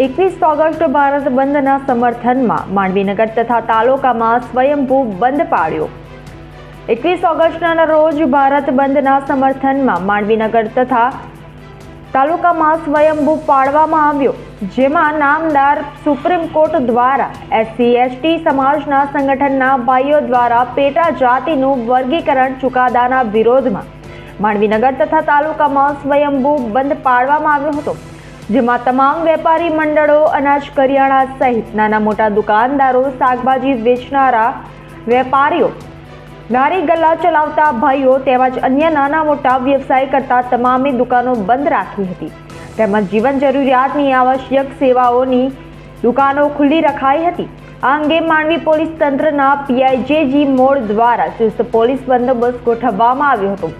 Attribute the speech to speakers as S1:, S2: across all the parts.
S1: એકવીસ ઓગસ્ટ ભારત બંધના સમર્થનમાં માંડવીનગર તથા તાલુકામાં સ્વયંભૂ બંધ પાડ્યો. એકવીસ ઓગસ્ટના રોજ ભારત બંધના સમર્થનમાં માંડવીનગર તથા તાલુકામાં સ્વયંભૂ પાડવામાં આવ્યો, જેમાં નામદાર સુપ્રીમ કોર્ટ દ્વારા એસસી, એસટી સમાજના સંગઠનના ભાઈઓ દ્વારા પેટા જાતિનું વર્ગીકરણ ચુકાદાના વિરોધમાં માંડવીનગર તથા તાલુકામાં સ્વયંભૂ બંધ પાડવામાં આવ્યો હતો. જેમાં તમામ વેપારી મંડળો, અનાજ કરિયાણા સહિત નાના મોટા દુકાનદારો, શાકભાજી વેચનારા વેપારીઓ લારી ગલ્લા ચલાવતા ભાઈઓ તેમજ અન્ય નાના મોટા વ્યવસાય કરતા તમામે દુકાનો બંધ રાખી હતી. તેમજ જીવન જરૂરિયાતની આવશ્યક સેવાઓની દુકાનો ખુલ્લી રખાઈ હતી. આ અંગે માંડવી પોલીસ તંત્રના પીઆઈજેજી મોડ દ્વારા ચુસ્ત પોલીસ બંદોબસ્ત ગોઠવવામાં આવ્યો હતો,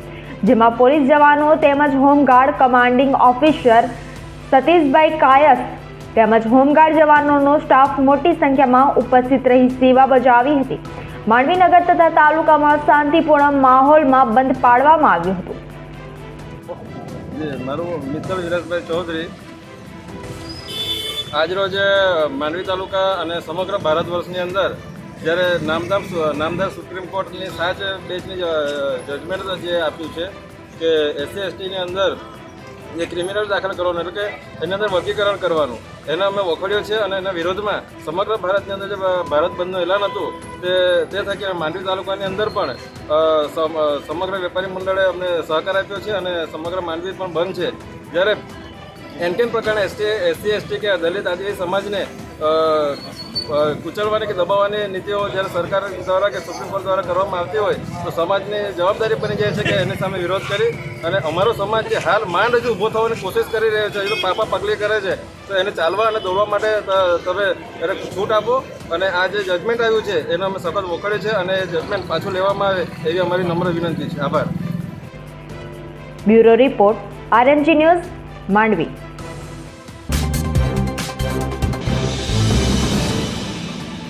S1: જેમાં પોલીસ જવાનો તેમજ home guard commanding officer Satishbhai Kayas તેમજ હોમગાર્ડ જવાનોનો સ્ટાફ મોટી સંખ્યામાં ઉપસ્થિત રહી સેવા બજાવી હતી. માંડવીનગર તથા તાલુકામાં શાંતિપૂર્ણ માહોલમાં બંધ પાડવામાં આવ્યું હતું.
S2: મારું મિત્ર વિરાજભાઈ ચૌધરી. આજરોજ માંડવી તાલુકા અને સમગ્ર ભારત વર્ષની અંદર જ્યારે નામદાર સુ- નામદાર સુપ્રીમ કોર્ટની સાત બેચની જજમેન્ટ જે આપ્યું છે કે એસસી, એસટીની અંદર જે ક્રિમિનલ દાખલ કરવાનું એટલે કે એની અંદર વર્ગીકરણ કરવાનું. એને અમે વખોડ્યો છે અને એના વિરોધમાં સમગ્ર ભારતની અંદર જે ભારત બંધનું એલાન હતું, તે તે થકી માંડવી તાલુકાની અંદર પણ સમગ્ર વેપારી મંડળે અમને સહકાર આપ્યો છે અને સમગ્ર માંડવી પણ બંધ છે. જ્યારે એન કેન પ્રકારના એસટી, એસસી, એસટી કે દલિત આદિવાસી સમાજને અ, કે દબાવવાની નીતિઓ જ્યારે સરકાર દ્વારા કે સુપ્રીમ કોર્ટ દ્વારા કરવામાં આવતી હોય તો સમાજની જવાબદારી બની જાય છે કે એની સામે વિરોધ કરી અને અમારો સમાજ જે હાલ માંડ હજુ ઊભો થવાની કોશિશ કરી રહ્યો છે હજુ પાપા પગલી કરે છે તો એને ચાલવા અને દોડવા માટે તમે એને છૂટ આપો અને આ જે જજમેન્ટ આવ્યું છે એનો અમે સખત વખોડે છે અને એ જજમેન્ટ પાછું લેવામાં આવે એવી અમારી નમ્ર વિનંતી છે. આભાર.
S1: Bureau report RNG news Mandvi.